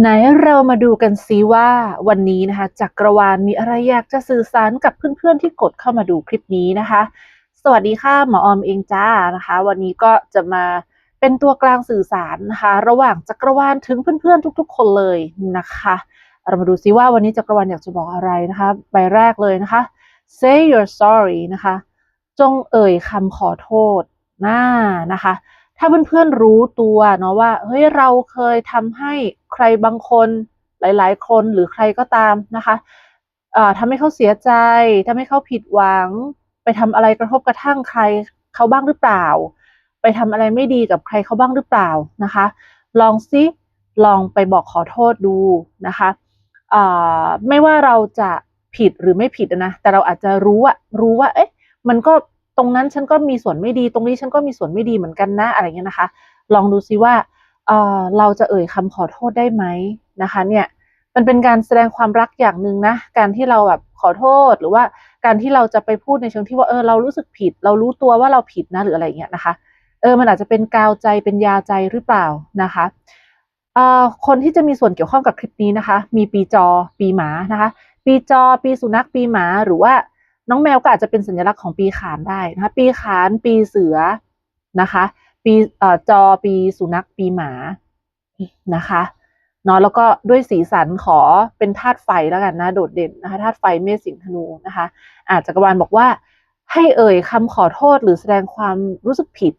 ไหนเรามาดูกันซิว่าวันนี้นะคะจักรวาลมีอะไรอยากจะสื่อสารกับเพื่อนๆที่กดเข้ามาดูคลิปนี้นะคะ สวัสดีค่ะหมอออมเองจ้านะคะ วันนี้ก็จะมาเป็นตัวกลางสื่อสารนะคะ ระหว่างจักรวาลถึงเพื่อนๆ ทุก ๆ คนเลยนะคะ เรามาดูซิว่าวันนี้จักรวาลอยากจะบอกอะไรนะคะใบแรกเลยนะคะ say you're sorry นะคะ จงเอ่ยคำขอโทษน่านะคะ ถ้าเพื่อนๆรู้ตัวเนาะว่าเฮ้ยเราเคยทำให้ ใครบางคนหลาย ๆ คนหรือใครก็ตามนะคะทำให้เขาเสียใจทำให้เขาผิดหวัง ไปทำอะไรกระทบกระทั่งใครเขาบ้างหรือเปล่า ไปทำอะไรไม่ดีกับใครเขาบ้างหรือเปล่านะคะ ลองซิลองไปบอกขอโทษดูนะคะไม่ว่าเราจะผิดหรือไม่ผิดนะแต่เราอาจจะรู้อะรู้ว่า เอ๊ะมันก็ตรงนั้นฉันก็มีส่วนไม่ดี ตรงนี้ฉันก็มีส่วนไม่ดีเหมือนกันนะอะไรเงี้ยนะคะ ลองดูซิว่า เราจะเอ่ยคำขอโทษได้ไหมนะคะ เนี่ยมันเป็นการแสดงความรักอย่างหนึ่งนะ การที่เราแบบขอโทษหรือว่าการที่เราจะไปพูดในเชิงที่ว่าเออเรารู้สึกผิด เรารู้ตัวว่าเราผิดนะหรืออะไรเงี้ยนะคะ เออมันอาจจะเป็นกาวใจเป็นยาใจหรือเปล่านะคะเอ่อคนที่จะมีส่วนเกี่ยวข้องกับคลิปนี้นะคะ มีปีจอ ปีหมานะคะ ปีจอ ปีสุนัข ปีหมาหรือว่าน้องแมวก็อาจจะเป็นสัญลักษณ์ของปีขานได้นะคะ ปีขาน ปีเสือนะคะ ปีเอ่อจอปีสุนัขปีหมานะคะเนาะแล้วก็ด้วยสีสันขอเป็นธาตุไฟแล้วกันนะ โดดเด่นนะคะธาตุไฟเมษสิงธนูนะคะ อาจจักรวาลบอกว่า ให้เอ่ยคำขอโทษหรือแสดงความรู้สึกผิด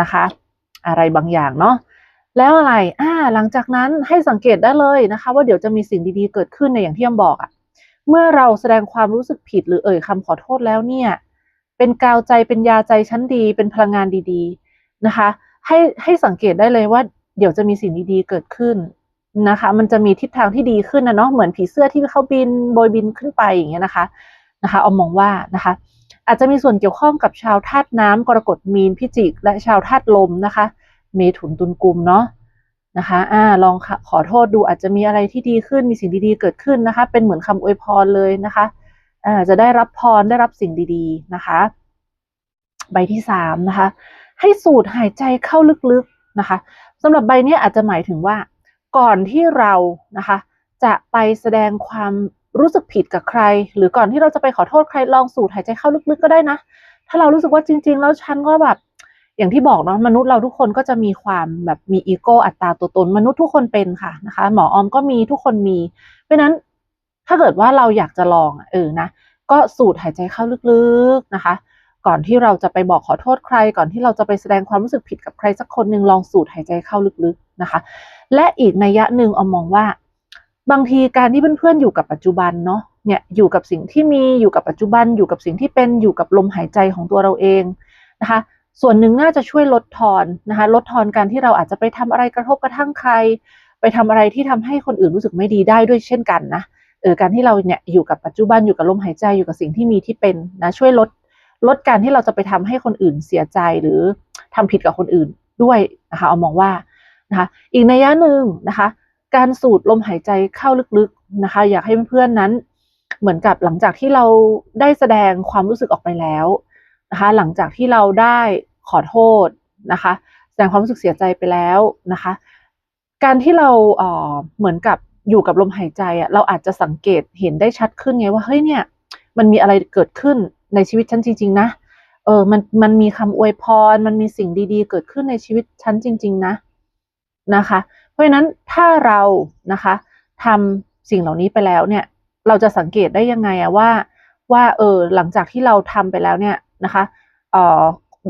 นะคะ อะไรบางอย่างเนาะแล้วอะไรอ่าหลังจากนั้นให้สังเกตได้เลยนะคะ ว่าเดี๋ยวจะมีสิ่งดีๆเกิดขึ้นในอย่างที่ยมบอกอะ่ะเมื่อเราแสดงความรู้สึกผิดหรือเอ่ยคำขอโทษแล้วเนี่ย เป็นกาวใจเป็นยาใจชั้นดี เป็นพลังงานดีๆ นะคะ ให้ให้สังเกตได้เลยว่า เดี๋ยวจะมีสิ่งดีๆเกิดขึ้นนะคะ มันจะมีทิศทางที่ดีขึ้นนะเนาะเหมือนผีเสื้อที่เขาบินโบยบินขึ้นไปอย่างเงี้ยนะคะนะคะเอามองว่านะคะ อาจจะมีส่วนเกี่ยวข้องกับชาวธาตุน้ำกรกฎมีนพิจิก และชาวธาตุลมนะคะ เมถุนตุลกุมเนาะนะคะอ่าลองขอโทษดูอาจจะมีอะไรที่ดีขึ้น มีสิ่งดีๆเกิดขึ้นนะคะ เป็นเหมือนคำอวยพรเลยนะคะอ่าจะได้รับพรได้รับสิ่งดีๆนะคะ ใบที่สามนะคะ ให้สูดหายใจเข้าลึกๆนะคะสำหรับใบนี้อาจจะหมายถึงว่า ก่อนที่เรานะคะจะไปแสดงความรู้สึกผิดกับใคร หรือก่อนที่เราจะไปขอโทษใครลองสูดหายใจเข้าลึกๆก็ได้นะ ถ้าเรารู้สึกว่าจริง ๆ แล้วฉันก็แบบอย่างที่บอกเนาะมนุษย์เราทุกคนก็จะมีความแบบมีอีโก้อัตตาตัวตน มนุษย์ทุกคนเป็นค่ะนะคะหมอออมก็มีทุกคนมี เพราะนั้นถ้าเกิดว่าเราอยากจะลองเออนะก็สูดหายใจเข้าลึกๆนะคะ ก่อนที่เราจะไปบอกขอโทษใคร ก่อนที่เราจะไปแสดงความรู้สึกผิดกับใครสักคนหนึ่งลองสูดหายใจเข้าลึกๆนะคะ และอีกนัยยะหนึ่งออมมองว่า บางทีการที่เพื่อนๆอยู่กับปัจจุบันเนาะเนี่ยอยู่กับสิ่งที่มีอยู่กับปัจจุบัน อยู่กับสิ่งที่เป็นอยู่กับลมหายใจของตัวเราเองนะคะ ส่วนหนึ่งน่าจะช่วยลดทอนนะคะลดทอนการที่เราอาจจะไปทำอะไรกระทบกระทั่งใคร ไปทำอะไรที่ทำให้คนอื่นรู้สึกไม่ดีได้ด้วยเช่นกันนะเออการที่เราเนี่ยอยู่กับปัจจุบันอยู่กับลมหายใจอยู่กับสิ่งที่มีที่เป็นนะช่วยลด ลดการที่เราจะไปทำให้คนอื่นเสียใจหรือทำผิดกับคนอื่นด้วยนะคะเอามองว่านะคะอีกในย่าหนึ่งนะคะ การสูดลมหายใจเข้าลึกๆนะคะ อยากให้เพื่อนๆนั้นเหมือนกับหลังจากที่เราได้แสดงความรู้สึกออกไปแล้วนะคะ หลังจากที่เราได้ขอโทษนะคะ แสดงความรู้สึกเสียใจไปแล้วนะคะ การที่เราเอ่อเหมือนกับอยู่กับลมหายใจอะเราอาจจะสังเกตเห็นได้ชัดขึ้นไงว่าเฮ้ยเนี่ยมันมีอะไรเกิดขึ้น ในชีวิตฉันจริง ๆ นะ เออ มัน มันมีคำอวยพร มันมีสิ่งดี ๆ เกิดขึ้นในชีวิตฉันจริง ๆ นะ นะคะ เพราะฉะนั้นถ้าเรา นะคะทำสิ่งเหล่านี้ไปแล้วเนี่ย เราจะสังเกตได้ยังไงอะว่า ว่า เออ หลังจากที่เราทำไปแล้วเนี่ยนะคะ เออ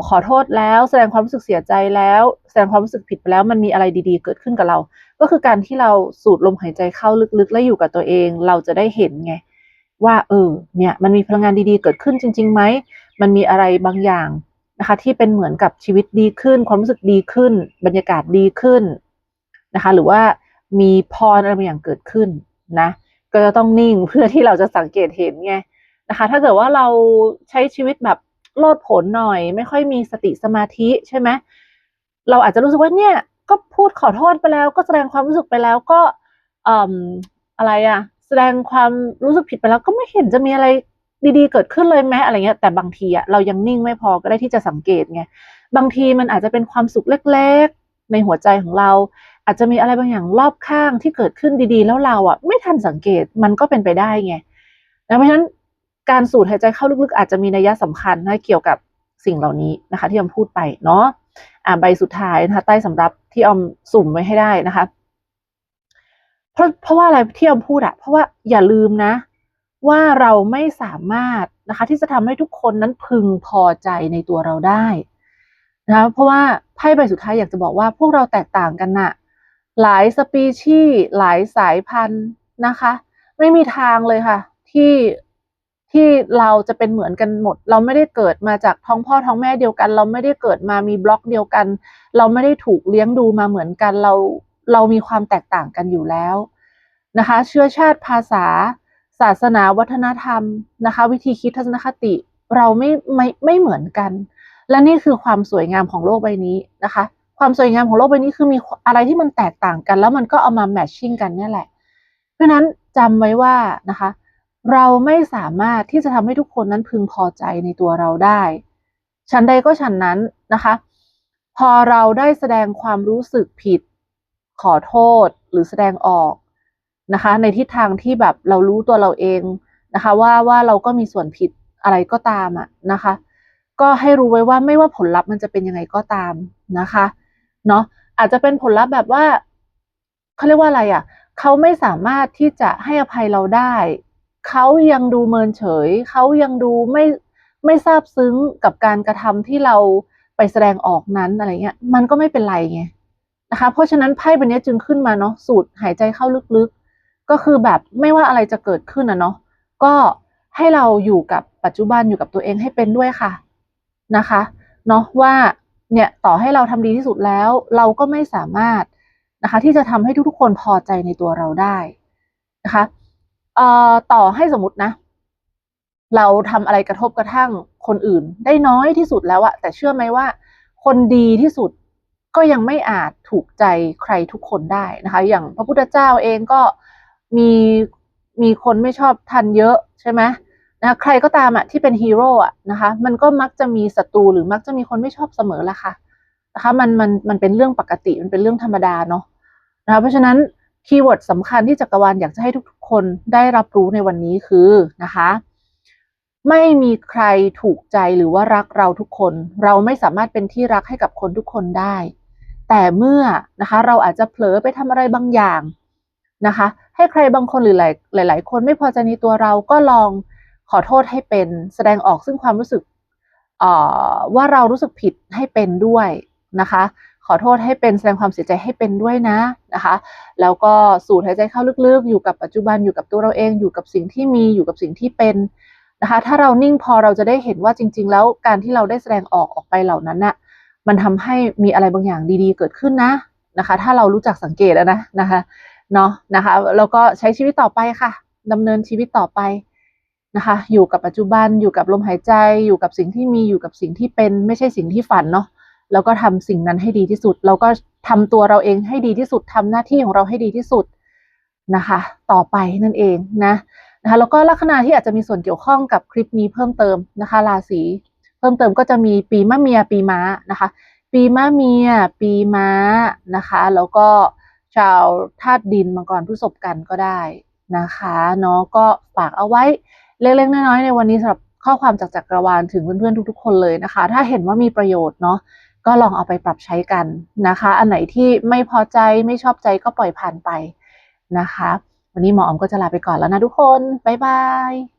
ขอโทษแล้วแสดงความรู้สึกเสียใจแล้ว แสดงความรู้สึกผิดไปแล้วมันมีอะไรดีๆ เกิดขึ้นกับเรา ก็คือการที่เราสูดลมหายใจเข้าลึกๆ และอยู่กับตัวเอง เราจะได้เห็นไง ว่าเออเนี่ยมันมีพลังงานดีๆ เกิดขึ้นจริงๆไหมมันมีอะไรบางอย่างนะคะที่เป็นเหมือนกับชีวิตดีขึ้น ความรู้สึกดีขึ้น บรรยากาศดีขึ้นนะคะ หรือว่ามีพรอะไรบางอย่างเกิดขึ้นนะก็จะต้องนิ่งเพื่อที่เราจะสังเกตเห็นไงนะคะ ถ้าเกิดว่าเราใช้ชีวิตแบบโลดผลหน่อย ไม่ค่อยมีสติสมาธิใช่ไหมเราอาจจะรู้สึกว่าเนี่ยก็พูดขอโทษไปแล้ว ก็แสดงความรู้สึกไปแล้วก็อ่อะไรอะ แสดงความรู้สึกผิดไปแล้วก็ไม่เห็นจะมีอะไรดีๆ เกิดขึ้นเลยแม้อะไรเงี้ยแต่บางทีอะเรายังนิ่งไม่พอก็ได้ที่จะสังเกตไงบางทีมันอาจจะเป็นความสุขเล็กๆ ในหัวใจของเรา อาจจะมีอะไรบางอย่างรอบข้างที่เกิดขึ้นดีๆ แล้วเราอะไม่ทันสังเกตมันก็เป็นไปได้ไงนะเพราะฉะนั้นการสูดหายใจเข้าลึกๆ อาจจะมีนัยสำคัญนะเกี่ยวกับสิ่งเหล่านี้นะคะ ที่ออมพูดไปเนาะอ่าใบสุดท้ายนะคะใต้สำรับที่ออมสุ่มไว้ให้ได้นะคะ เพราะเพราะว่าอะไรที่ออมพูดอะเพราะว่าอย่าลืมนะ ว่าเราไม่สามารถนะคะที่จะทำให้ทุกคนนั้นพึงพอใจในตัวเราได้นะะเพราะว่าไพ่ใบสุดท้ายอยากจะบอกว่าพวกเราแตกต่างกันน่ะหลายสปีชีส์หลายสายพันธุ์นะคะ ไม่มีทางเลยค่ะ ที่ที่เราจะเป็นเหมือนกันหมด เราไม่ได้เกิดมาจากท้องพ่อท้องแม่เดียวกัน เราไม่ได้เกิดมามีบล็อกเดียวกัน เราไม่ได้ถูกเลี้ยงดูมาเหมือนกันเรา เรามีความแตกต่างกันอยู่แล้วนะคะ เชื้อชาติภาษา ศาสนาวัฒนธรรมนะคะ วิธีคิดทัศนคติเราไม่ไม่ไม่เหมือนกัน และนี่คือความสวยงามของโลกใบนี้นะคะ ความสวยงามของโลกใบนี้คือมีอะไรที่มันแตกต่างกัน แล้วมันก็เอามาแมทชิ่งกันนี่แหละ เพราะนั้นจำไว้ว่านะคะ เราไม่สามารถที่จะทำให้ทุกคนนั้นพึงพอใจในตัวเราได้ฉันใดก็ฉันนั้นนะคะ พอเราได้แสดงความรู้สึกผิด ขอโทษหรือแสดงออกนะคะ ในทิศทางที่แบบเรารู้ตัวเราเองนะคะ ว่าว่าเราก็มีส่วนผิดอะไรก็ตามอะนะคะ ก็ให้รู้ไว้ว่าไม่ว่าผลลัพธ์มันจะเป็นยังไงก็ตามนะคะเนาะอาจจะเป็นผลลัพธ์แบบว่าเขาเรียกว่าอะไรอะเขาไม่สามารถที่จะให้อภัยเราได้ เขายังดูเมินเฉย เขายังดูไม่ไม่ซาบซึ้งกับการกระทำที่เราไปแสดงออกนั้นอะไรเงี้ย มันก็ไม่เป็นไรไง นะคะ เพราะฉะนั้นไพ่ใบนี้จึงขึ้นมาเนาะสูดหายใจเข้าลึกๆ ก็คือแบบไม่ว่าอะไรจะเกิดขึ้นนะเนาะก็ให้เราอยู่กับปัจจุบันอยู่กับตัวเองให้เป็นด้วยค่ะนะคะเนาะว่าเนี่ยต่อให้เราทำดีที่สุดแล้ว เราก็ไม่สามารถนะคะ ที่จะทำให้ทุกๆ คนพอใจในตัวเราได้นะคะเอ่อต่อให้สมมตินะ เราทำอะไรกระทบกระทั่งคนอื่น ได้น้อยที่สุดแล้วอะแต่เชื่อไหมว่า คนดีที่สุด ก็ยังไม่อาจถูกใจใครทุกคนได้นะคะ อย่างพระพุทธเจ้าเองก็มีมีคนไม่ชอบทันเยอะใช่ไหมนะใครก็ตามอะที่เป็นฮีโร่อะนะคะมันก็มักจะมีศัตรูหรือมักจะมีคนไม่ชอบเสมอละค่ะนะคะมันมันมันเป็นเรื่องปกติมันเป็นเรื่องธรรมดาเนาะนะคะเพราะฉะนั้นคีย์เวิร์ดสำคัญที่จักรวาลอยากจะให้ทุกๆ คนได้รับรู้ในวันนี้คือนะคะ ไม่มีใครถูกใจหรือว่ารักเราทุกคน เราไม่สามารถเป็นที่รักให้กับคนทุกคนได้ แต่เมื่อนะคะเราอาจจะเผลอไปทำอะไรบางอย่างนะคะ ให้ใครบางคนหรือหลายหลาย ๆ คนไม่พอใจในตัวเราก็ลองขอโทษให้เป็น แสดงออกซึ่งความรู้สึกว่าเรารู้สึกผิดให้เป็นด้วยนะคะ ขอโทษให้เป็นแสดงความเสียใจให้เป็นด้วยนะนะคะแล้วก็สูดหายใจเข้าลึกๆ อยู่กับปัจจุบันอยู่กับตัวเราเองอยู่กับสิ่งที่มีอยู่กับสิ่งที่เป็นนะคะ ถ้าเรานิ่งพอเราจะได้เห็นว่าจริง ๆ แล้วการที่เราได้แสดงออกออกไปเหล่านั้นน่ะ มันทำให้มีอะไรบางอย่างดีๆ เกิดขึ้นนะนะคะ ถ้าเรารู้จักสังเกตนะนะคะเนาะนะคะแล้วก็ใช้ชีวิตต่อไปค่ะดำเนินชีวิตต่อไปนะคะ อยู่กับปัจจุบันอยู่กับลมหายใจ อยู่กับสิ่งที่มีอยู่กับสิ่งที่เป็น ไม่ใช่สิ่งที่ฝันเนาะแล้วก็ทำสิ่งนั้นให้ดีที่สุด เราก็ทำตัวเราเองให้ดีที่สุดทำหน้าที่ของเราให้ดีที่สุดนะคะ ต่อไปนั่นเองนะนะคะแล้วก็ลัคนาที่อาจจะมีส่วนเกี่ยวข้องกับคลิปนี้เพิ่มเติมนะคะราศี พิ่มเติมก็จะมีปีมะเมียปีม้านะคะ ปีมะเมีย ปีม้านะคะ แล้วก็ชาวธาตุดินมังกรผู้ศพกันก็ได้นะคะเนาะก็ฝากเอาไว้เล็กๆน้อยๆในวันนี้สำหรับข้อความจากจักรวาลถึงเพื่อนๆทุก ๆ คนเลยนะคะ ถ้าเห็นว่ามีประโยชน์เนาะก็ลองเอาไปปรับใช้กันนะคะ อันไหนที่ไม่พอใจไม่ชอบใจก็ปล่อยผ่านไปนะคะ วันนี้หมออมก็จะลาไปก่อนแล้วนะทุกคน บ๊ายบาย